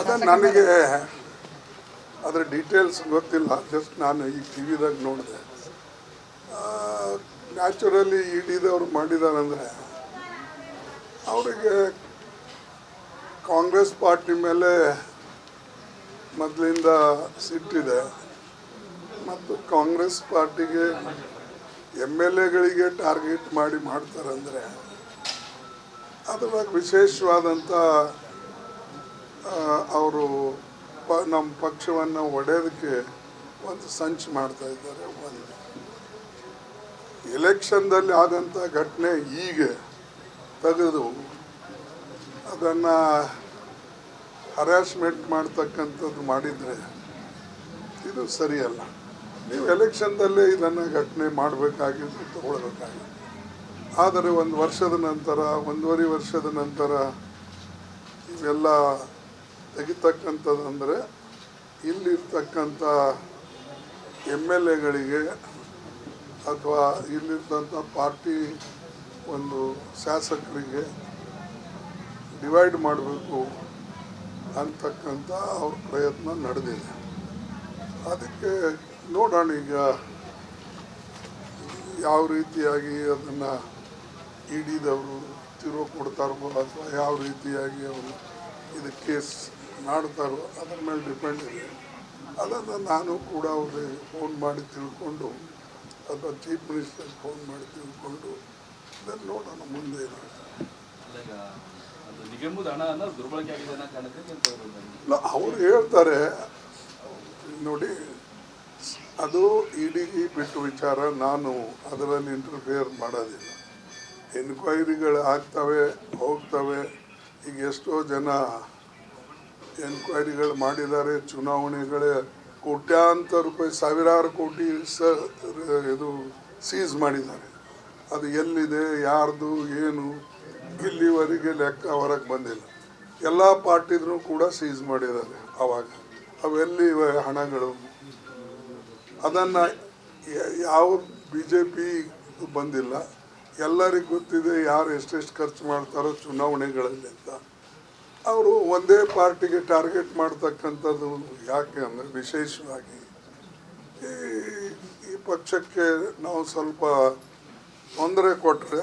ಅದ ನನಗೆ ಅದರ ಡೀಟೇಲ್ಸ್ ಗೊತ್ತಿಲ್ಲ. ಜಸ್ಟ್ ನಾನು ಈ ಟಿ ವಿದಾಗ ನೋಡಿದೆ. ನ್ಯಾಚುರಲಿ ಇಡಿದವ್ರು ಮಾಡಿದಾರಂದರೆ ಅವರಿಗೆ ಕಾಂಗ್ರೆಸ್ ಪಾರ್ಟಿ ಮೇಲೆ ಮೊದಲಿಂದ ಸಿಟ್ಟಿದೆ. ಮತ್ತು ಕಾಂಗ್ರೆಸ್ ಪಾರ್ಟಿಗೆ ಎಂ ಎಲ್ ಎಗಳಿಗೆ ಟಾರ್ಗೆಟ್ ಮಾಡಿ ಮಾಡ್ತಾರಂದರೆ ಅದ್ರಾಗ ವಿಶೇಷವಾದಂಥ ಅವರು ಪ ನಮ್ಮ ಪಕ್ಷವನ್ನು ಒಡೆಯೋದಕ್ಕೆ ಒಂದು ಸಂಚು ಮಾಡ್ತಾ ಇದ್ದಾರೆ, ಒಂದು. ಎಲೆಕ್ಷನ್ದಲ್ಲಿ ಆದಂಥ ಘಟನೆ ಈಗ ತೆಗೆದು ಅದನ್ನು ಹರಾಸ್ಮೆಂಟ್ ಮಾಡ್ತಕ್ಕಂಥದ್ದು ಮಾಡಿದರೆ ಇದು ಸರಿಯಲ್ಲ. ನೀವು ಎಲೆಕ್ಷನ್ದಲ್ಲೇ ಇದನ್ನು ಘಟನೆ ಮಾಡಬೇಕಾಗಿದ್ದು ತಗೊಳ್ಬೇಕಾಗಿತ್ತು. ಆದರೆ ಒಂದು ವರ್ಷದ ನಂತರ, ಒಂದೂವರೆ ವರ್ಷದ ನಂತರ ಇವೆಲ್ಲ ತೆಗಿತಕ್ಕಂಥದ್ದಂದರೆ ಇಲ್ಲಿರ್ತಕ್ಕಂಥ ಎಂ ಎಲ್ ಎಗಳಿಗೆ ಅಥವಾ ಇಲ್ಲಿರ್ತಂಥ ಪಾರ್ಟಿ ಒಂದು ಶಾಸಕರಿಗೆ ಡಿವೈಡ್ ಮಾಡಬೇಕು ಅಂತಕ್ಕಂಥ ಅವ್ರ ಪ್ರಯತ್ನ ನಡೆದಿದೆ. ಅದಕ್ಕೆ ನೋಡೋಣ ಈಗ ಯಾವ ರೀತಿಯಾಗಿ ಅದನ್ನು ಇಡಿದವರು ತಿರುವು ಕೊಡ್ತಾರೋ ಅಥವಾ ಯಾವ ರೀತಿಯಾಗಿ ಅವರು ಇದು ಕೇಸ್ ಮಾಡ್ತಾರೋ ಅದ್ರ ಮೇಲೆ ಡಿಪೆಂಡ್ ಇದೆ. ಅದನ್ನು ನಾನು ಕೂಡ ಅವ್ರಿಗೆ ಫೋನ್ ಮಾಡಿ ತಿಳ್ಕೊಂಡು ಅಥವಾ ಚೀಫ್ ಮಿನಿಸ್ಟರ್ ಫೋನ್ ಮಾಡಿ ತಿಳ್ಕೊಂಡು ಅದನ್ನು ನೋಡೋಣ ಮುಂದೆ ಇಲ್ಲ ಅವ್ರು ಹೇಳ್ತಾರೆ ನೋಡಿ ಅದು ಇಡಿಗೆ ಬಿಟ್ಟು ವಿಚಾರ ನಾನು ಅದರಲ್ಲಿ ಇಂಟರ್ಫಿಯರ್ ಮಾಡೋದಿಲ್ಲ. ಎನ್ಕ್ವೈರಿಗಳು ಆಗ್ತವೆ ಹೋಗ್ತವೆ ಈಗ ಎಷ್ಟೋ ಜನ ಎನ್ಕ್ವೈರಿಗಳು ಮಾಡಿದ್ದಾರೆ, ಚುನಾವಣೆಗಳೇ ಕೋಟ್ಯಾಂತರ ರೂಪಾಯಿ, ಸಾವಿರಾರು ಕೋಟಿ ಸ, ಇದು ಸೀಸ್ ಮಾಡಿದ್ದಾರೆ. ಅದು ಎಲ್ಲಿದೆ, ಯಾರ್ದು, ಏನು, ಇಲ್ಲಿವರೆಗೆ ಲೆಕ್ಕ ಹೊರಗೆ ಬಂದಿಲ್ಲ. ಎಲ್ಲ ಪಾರ್ಟಿದ್ರು ಕೂಡ ಸೀಸ್ ಮಾಡಿದ್ದಾರೆ ಅವಾಗ. ಅವೆಲ್ಲಿ ಹಣಗಳು? ಅದನ್ನು ಯಾವ ಬಿ ಜೆ ಪಿ ಬಂದಿಲ್ಲ. ಎಲ್ಲರಿಗೂ ಗೊತ್ತಿದೆ ಯಾರು ಎಷ್ಟೆಷ್ಟು ಖರ್ಚು ಮಾಡ್ತಾರೋ ಚುನಾವಣೆಗಳಲ್ಲಿ ಅಂತ. ಅವರು ಒಂದೇ ಪಾರ್ಟಿಗೆ ಟಾರ್ಗೆಟ್ ಮಾಡ್ತಕ್ಕಂಥದ್ದು ಯಾಕೆ ಅಂದರೆ ವಿಶೇಷವಾಗಿ ಈ ಪಕ್ಷಕ್ಕೆ ನಾವು ಸ್ವಲ್ಪ ತೊಂದರೆ ಕೊಟ್ಟರೆ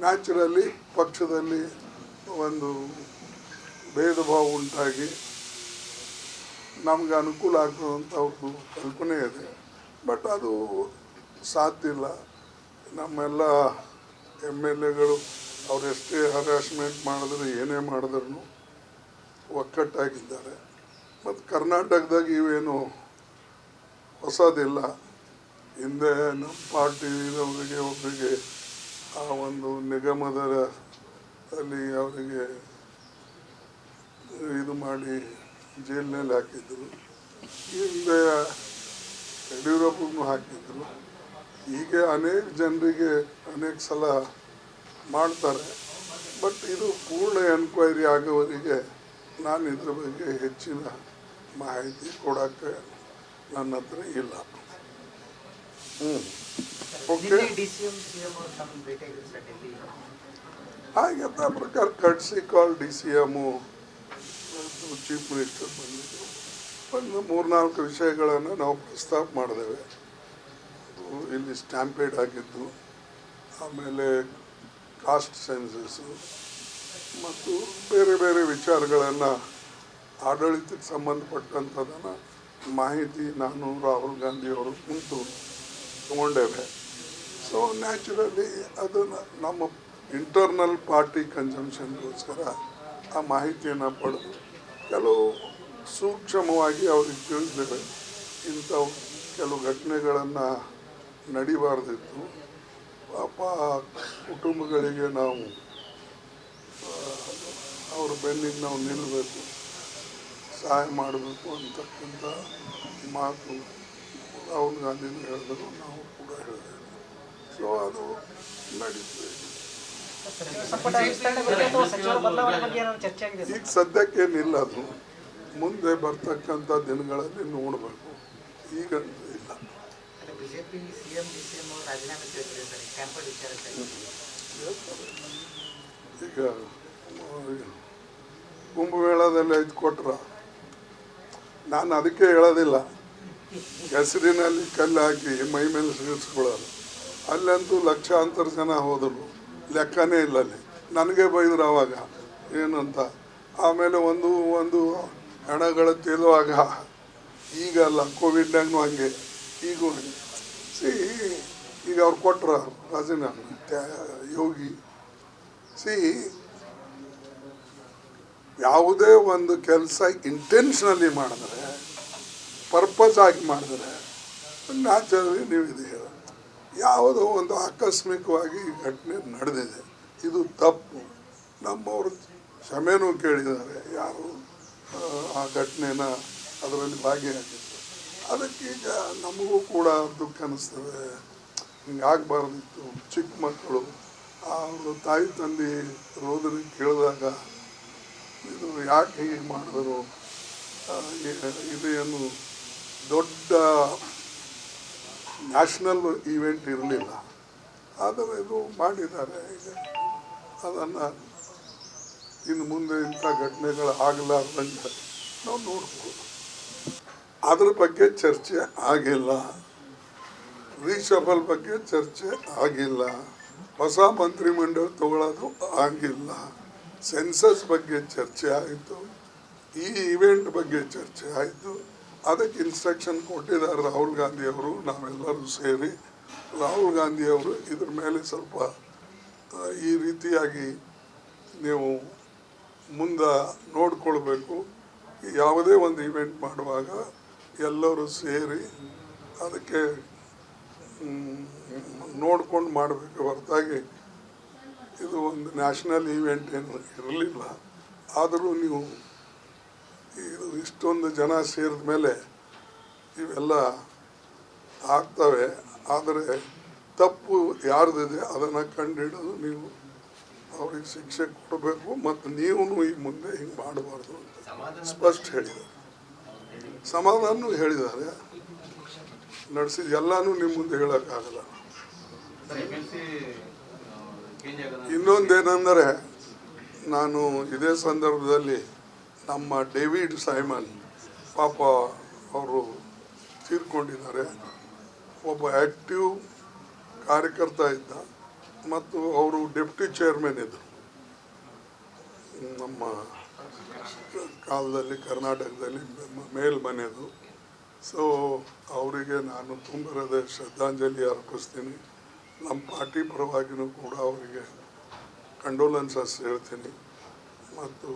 ನ್ಯಾಚುರಲಿ ಪಕ್ಷದಲ್ಲಿ ಒಂದು ಭೇದ ಭಾವ ಉಂಟಾಗಿ ನಮಗೆ ಅನುಕೂಲ ಆಗ್ತದಂತ ಅವ್ರದ್ದು ಕಲ್ಪನೆ ಇದೆ. ಬಟ್ ಅದು ಸಾಧ್ಯ ಇಲ್ಲ. ನಮ್ಮೆಲ್ಲ ಎಂ ಎಲ್ ಎಗಳು ಅವರೆಷ್ಟೇ ಹರಾಸ್ಮೆಂಟ್ ಮಾಡಿದ್ರು, ಏನೇ ಮಾಡಿದ್ರು ಒಕ್ಕಟ್ಟಾಗಿದ್ದಾರೆ. ಮತ್ತು ಕರ್ನಾಟಕದಾಗ ಇವೇನು ಹೊಸದಿಲ್ಲ. ಹಿಂದೆ ನಮ್ಮ ಪಾರ್ಟಿದವರಿಗೆ ಒಬ್ಬರಿಗೆ ಆ ಒಂದು ನಿಗಮದ ಅಲ್ಲಿ ಅವರಿಗೆ ಇದು ಮಾಡಿ ಜೈಲಿನಲ್ಲಿ ಹಾಕಿದ್ರು. ಹಿಂದೆ ಯಡಿಯೂರಪ್ಪಗೂ ಹಾಕಿದ್ರು. ಹೀಗೆ ಅನೇಕ ಜನರಿಗೆ ಅನೇಕ ಸಲ ಮಾಡ್ತಾರೆ. ಬಟ್ ಇದು ಪೂರ್ಣ ಎನ್ಕ್ವೈರಿ ಆಗೋವರಿಗೆ ನಾನು ಇದ್ರ ಬಗ್ಗೆ ಹೆಚ್ಚಿನ ಮಾಹಿತಿ ಕೊಡೋಕ್ಕೆ ನನ್ನ ಹತ್ರ ಇಲ್ಲ. ಹ್ಞೂ ಓಕೆ ಹಾಗೆ ಆ ಪ್ರಕಾರ ಕಟ್ಸಿ ಕಾಲ್ D C M chief minister ಬಂದಿದ್ದರು ಒಂದು ಮೂರ್ನಾಲ್ಕು ವಿಷಯಗಳನ್ನು ನಾವು ಪ್ರಸ್ತಾಪ ಮಾಡಿದ್ದೇವೆ. ಅದು ಇಲ್ಲಿ ಸ್ಟ್ಯಾಂಪೇಡ್ ಆಗಿದ್ದು ಆಮೇಲೆ ಕಾಸ್ಟ್ ಸೆನ್ಸಸ್ಸು ಮತ್ತು ಬೇರೆ ಬೇರೆ ವಿಚಾರಗಳನ್ನು ಆಡಳಿತಕ್ಕೆ ಸಂಬಂಧಪಟ್ಟಂಥದ್ದನ್ನು ಮಾಹಿತಿ ನಾನು ರಾಹುಲ್ ಗಾಂಧಿಯವರು ಕುಂತು ತಗೊಂಡೇವೆ. ಸೊ ನ್ಯಾಚುರಲಿ ಅದನ್ನು ನಮ್ಮ ಇಂಟರ್ನಲ್ ಪಾರ್ಟಿ ಕನ್ಸಂಪ್ಷನ್ಗೋಸ್ಕರ ಆ ಮಾಹಿತಿಯನ್ನು ಪಡೆದು ಕೆಲವು ಸೂಕ್ಷ್ಮವಾಗಿ ಅವ್ರಿಗೆ ತಿಳಿದ್ದೇವೆ ಇಂಥವು ಕೆಲವು ಘಟನೆಗಳನ್ನು ನಡಿಬಾರ್ದಿತ್ತು. ಪಾಪ ಕುಟುಂಬಗಳಿಗೆ ನಾವು ಅವ್ರ ಬೆನ್ನಿಗೆ ನಾವು ನಿಲ್ಲಬೇಕು ಸಹಾಯ ಮಾಡಬೇಕು ಅಂತಕ್ಕಂಥ ಮಾತು ರಾಹುಲ್ ಗಾಂಧಿನೂ ಹೇಳಿದ್ರು, ನಾವು ಕೂಡ ಹೇಳಿದೆ ಸೊ ಅದು ನಡೀತದೆ ಈಗ ಸದ್ಯಕ್ಕೇನಿಲ್ಲ ಅದು. ಮುಂದೆ ಬರ್ತಕ್ಕಂಥ ದಿನಗಳಲ್ಲಿ ನೋಡಬೇಕು. ಈಗ ಇಲ್ಲ. BJP CM D C M ಅವರು ರಾಜೀನಾಮೆ ಕೇಳ್ತಿದೆ ಸರ್. ಈಗ ಕುಂಭಮೇಳದಲ್ಲಿ ಐದು ಕೊಟ್ರ. ನಾನು ಅದಕ್ಕೆ ಹೇಳೋದಿಲ್ಲ. ಹೆಸರಿನಲ್ಲಿ ಕಲ್ಲು ಹಾಕಿ ಮೈ ಮೇಲೆ ಸಿಡಿಸ್ಕೊಳ್ಳೋದು ಅಲ್ಲಂತೂ ಲಕ್ಷಾಂತರ ಜನ ಹೋದರು. ಲೆಕ್ಕನೇ ಇಲ್ಲ ಅಲ್ಲಿ. ನನಗೆ ಬೈದ್ರು ಆವಾಗ ಏನಂತ ಆಮೇಲೆ ಒಂದು ಒಂದು ಹಣಗಳ ತೇಲುವಾಗ ಈಗಲ್ಲ ಕೋವಿಡ್ನಾಗೂ ಹಂಗೆ. ಈಗೂ ಹಂಗೆ. ಸಿ ಈಗ ಅವ್ರು ಕೊಟ್ಟರು ರಾಜೀನಾಮೆ ಯೋಗಿ. ಸಿ ಯಾವುದೇ ಒಂದು ಕೆಲಸ ಇಂಟೆನ್ಷನಲಿ ಮಾಡಿದ್ರೆ ಪರ್ಪಸ್ ಆಗಿ ಮಾಡಿದ್ರೆ ನ್ಯಾಚುರಲಿ ನೀವು ಇದು ಹೇಳ ಯಾವುದೋ ಒಂದು ಆಕಸ್ಮಿಕವಾಗಿ ಘಟನೆ ನಡೆದಿದೆ. ಇದು ತಪ್ಪು. ನಮ್ಮವರು ಕ್ಷಮೆನೂ ಕೇಳಿದ್ದಾರೆ. ಯಾರು ಆ, ಘಟನೆನ ಅದರಲ್ಲಿ ಭಾಗಿಯಾಗಿತ್ತು ಅದಕ್ಕೀಗ ನಮಗೂ ಕೂಡ ದುಃಖ ಅನ್ನಿಸ್ತದೆ. ಹಿಂಗಾಗಬಾರ್ದಿತ್ತು ಚಿಕ್ಕ ಮಕ್ಕಳು. ಅವರು ತಾಯಿ ತಂದೆ ರೋದನೆ ಕೇಳಿದಾಗ, ಇದು ಯಾಕೆ ಹೀಗೆ ಮಾಡಿದ್ರು? ಇದೇನು ದೊಡ್ಡ ನ್ಯಾಷನಲ್ ಈವೆಂಟ್ ಇರಲಿಲ್ಲ. ಆದರೆ ಇದು ಮಾಡಿದ್ದಾರೆ. ಈಗ ಅದನ್ನು ಇನ್ನು ಮುಂದೆ ಇಂಥ ಘಟನೆಗಳು ಆಗಲಾರ್ದಂಗೆ ನಾವು ನೋಡ್ಬೋದು. ಅದ್ರ ಬಗ್ಗೆ ಚರ್ಚೆ ಆಗಿಲ್ಲ. ರೀಶಫಲ್ ಬಗ್ಗೆ ಚರ್ಚೆ ಆಗಿಲ್ಲ. ಹೊಸ ಮಂತ್ರಿಮಂಡಲ ತಗೊಳ್ಳೋದು ಆಗಿಲ್ಲ. ಸೆನ್ಸಸ್ ಬಗ್ಗೆ ಚರ್ಚೆ ಆಯಿತು. ಈ ಇವೆಂಟ್ ಬಗ್ಗೆ ಚರ್ಚೆ ಆಯಿತು. ಅದಕ್ಕೆ ಇನ್ಸ್ಟ್ರಕ್ಷನ್ ಕೊಟ್ಟಿದ್ದಾರೆ ರಾಹುಲ್ ಗಾಂಧಿ ಅವರು, ನಾವೆಲ್ಲರೂ ಸೇರಿ. ರಾಹುಲ್ ಗಾಂಧಿ ಅವರು ಇದ್ರ ಮೇಲೆ ಸ್ವಲ್ಪ ಈ ರೀತಿಯಾಗಿ ನೀವು ಮುಂದೆ ನೋಡಿಕೊಳ್ಬೇಕು. ಯಾವುದೇ ಒಂದು ಇವೆಂಟ್ ಮಾಡುವಾಗ ಎಲ್ಲರೂ ಸೇರಿ ಅದಕ್ಕೆ ನೋಡ್ಕೊಂಡು ಮಾಡಬೇಕು. ಹೊರತಾಗಿ ಇದು ಒಂದು ನ್ಯಾಷನಲ್ ಈವೆಂಟ್ ಏನು ಇರಲಿಲ್ಲ. ಆದರೂ ನೀವು ಇದು ಇಷ್ಟೊಂದು ಜನ ಸೇರಿದ ಮೇಲೆ ಇವೆಲ್ಲ ಆಗ್ತವೆ. ಆದರೆ ತಪ್ಪು ಯಾರ್ದಿದೆ ಅದನ್ನು ಕಂಡುಹಿಡಿದು ನೀವು ಅವ್ರಿಗೆ ಶಿಕ್ಷೆ ಕೊಡಬೇಕು ಮತ್ತು ನೀವು ಈ ಮುಂದೆ ಹಿಂಗೆ ಮಾಡಬಾರ್ದು ಅಂತ ಸ್ಪಷ್ಟ ಹೇಳಿದ್ದಾರೆ. ಸಮಾಧಾನನೂ ಹೇಳಿದ್ದಾರೆ. ನಡೆಸಿದ ಎಲ್ಲಾನು ನಿಮ್ಮ ಮುಂದೆ ಹೇಳೋಕ್ಕಾಗಲ್ಲ. ಇನ್ನೊಂದೇನೆಂದರೆ, ನಾನು ಇದೇ ಸಂದರ್ಭದಲ್ಲಿ ನಮ್ಮ ಡೇವಿಡ್ ಸೈಮನ್, ಪಾಪ ಅವರು ತೀರ್ಕೊಂಡಿದ್ದಾರೆ. ಒಬ್ಬ ಆ್ಯಕ್ಟಿವ್ ಕಾರ್ಯಕರ್ತ ಇದ್ದ ಮತ್ತು ಅವರು ಡೆಪ್ಟಿ ಚೇರ್ಮನ್ ಇದ್ದರು. ನಮ್ಮ ಕಾಲದಲ್ಲಿ ಕರ್ನಾಟಕದಲ್ಲಿ ಮೇಲ್ಮನೆದು ಸೊ ಅವರಿಗೆ ನಾನು ತುಂಬಿರೋದೆ ಶ್ರದ್ಧಾಂಜಲಿ ಅರ್ಪಿಸ್ತೀನಿ. ನಮ್ಮ ಪಾರ್ಟಿ ಪರವಾಗಿನೂ ಕೂಡ ಅವರಿಗೆ ಕಂಡೋಲೆನ್ಸಸ್ ಹೇಳ್ತೀನಿ. ಮತ್ತು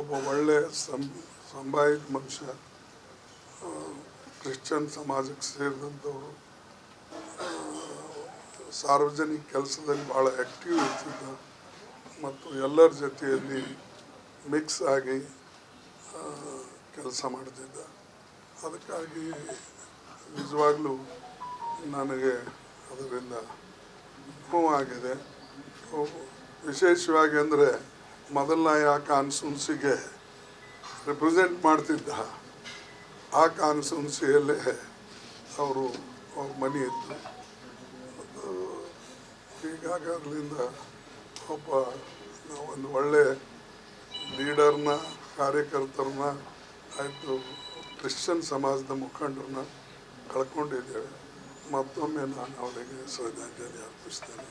ಒಬ್ಬ ಒಳ್ಳೆಯ ಸಂ, ಸಂಭಾಯಿತ ಮನುಷ್ಯ ಕ್ರಿಶ್ಚಿಯನ್ ಸಮಾಜಕ್ಕೆ ಸೇರಿದಂಥವರು ಸಾರ್ವಜನಿಕ ಕೆಲಸದಲ್ಲಿ ಭಾಳ ಆ್ಯಕ್ಟಿವ್ ಇರ್ತಿದ್ದ. ಮತ್ತು ಎಲ್ಲರ ಜೊತೆಯಲ್ಲಿ ಮಿಕ್ಸ್ ಆಗಿ ಕೆಲಸ ಮಾಡ್ತಿದ್ದ. ಅದಕ್ಕಾಗಿ ನಿಜವಾಗ್ಲೂ ನನಗೆ ಅದರಿಂದ ಅವು ವಿಶೇಷವಾಗಿ ಅಂದರೆ ಮೊದಲನ ಆ ಕಾನ್ಸ್ಟುನ್ಸಿಗೆ ರೆಪ್ರೆಸೆಂಟ್ ಮಾಡ್ತಿದ್ದ. ಆ ಕಾನ್ಸ್ಟುನ್ಸಿಯಲ್ಲೇ ಅವರು ಅವ್ರ ಮನೆ ಇತ್ತು. ಹೀಗಾಗಿ ಅದರಿಂದ ಒಬ್ಬ ಒಂದು ಒಳ್ಳೆ ಲೀಡರ್ನ ಕಾರ್ಯಕರ್ತರನ್ನ ಆಯಿತು ಕ್ರಿಶ್ಚಿಯನ್ ಸಮಾಜದ ಮುಖಂಡರನ್ನ ಕಳ್ಕೊಂಡಿದ್ದೇವೆ. ಮತ್ತೊಮ್ಮೆ ನಾನು ಅವರಿಗೆ ಶ್ರದ್ಧಾಂಜಲಿ ಅರ್ಪಿಸ್ತೇನೆ.